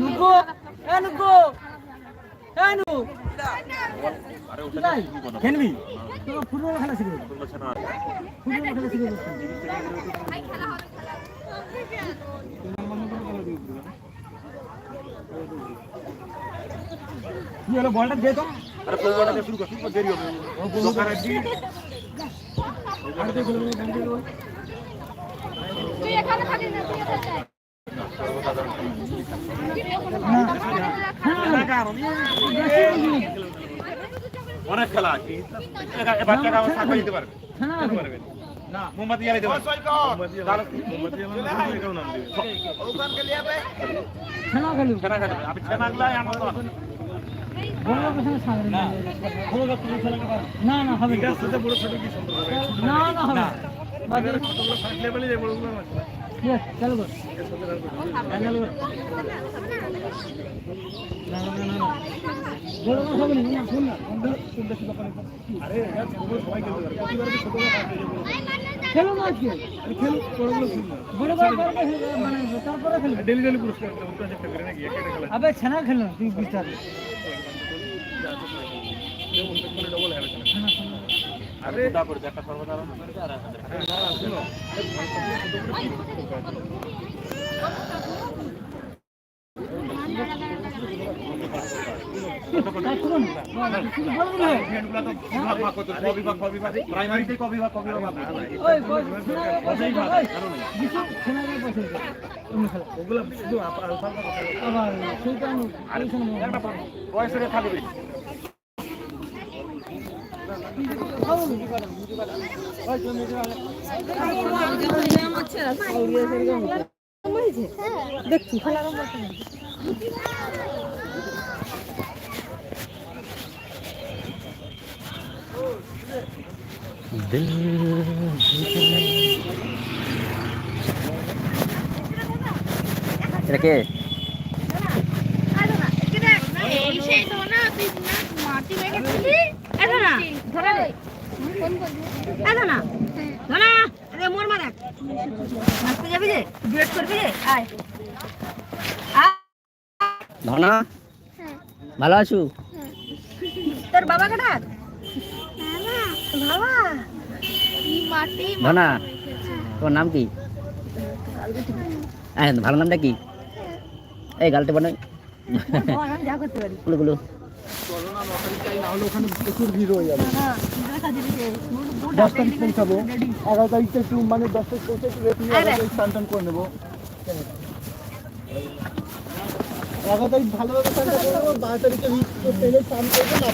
নুকো এ নুকো এ নু। কোথায় খেলবি? তোর ফুটবল খেলা শিখবে ফুটবল খেলা শিখবে কি হলো বলটা দে তো। আর দে গুলো গান দে। গুলো তুই এখানে থাকিস না তুই এখানে। অনেক খেলা আছে। বাচ্চারা আমার সাথে দিতে পারবে। পারবেন না মোমবাতি নাম দিবে। না। না। না হবে না। না হবে বড় বড় বড় খেলো না আজকে খেলু বড় বড় বড় মানে তারপরে খেলবে ডেলি ডেলি পুরস্কার খেলা আবে ছানা খেলো তুই পারবি ডবল হেলা ছানা খেলো আরে তারপরে একটা সর্বধারণ শুনো প্রাইমারিতে কবি ভাগ কবি ওগুলো শুধু আবার সেইটা আমি বয়সের থাকবে দেখছি এটা কে মাটি দে নাচতে যাবি ডুয়েট করবি আয়। ধনা ভালো আছো? তোর বাবা কি মাটি ধনা তোমার নাম কি? হ্যাঁ ভালো নামটা কি? এই গালতে প্রচুর ভিড় হয়ে যাবে। দশ তারিখ পৌঁছাবো এগারো তারিখটা একটু মানে দশ তারিখ পৌঁছে একটু রেস্ট নিয়ে স্নান টান করে নেব। এগারো তারিখ ভালোভাবে স্নান বারো তারিখে স্নান করব না।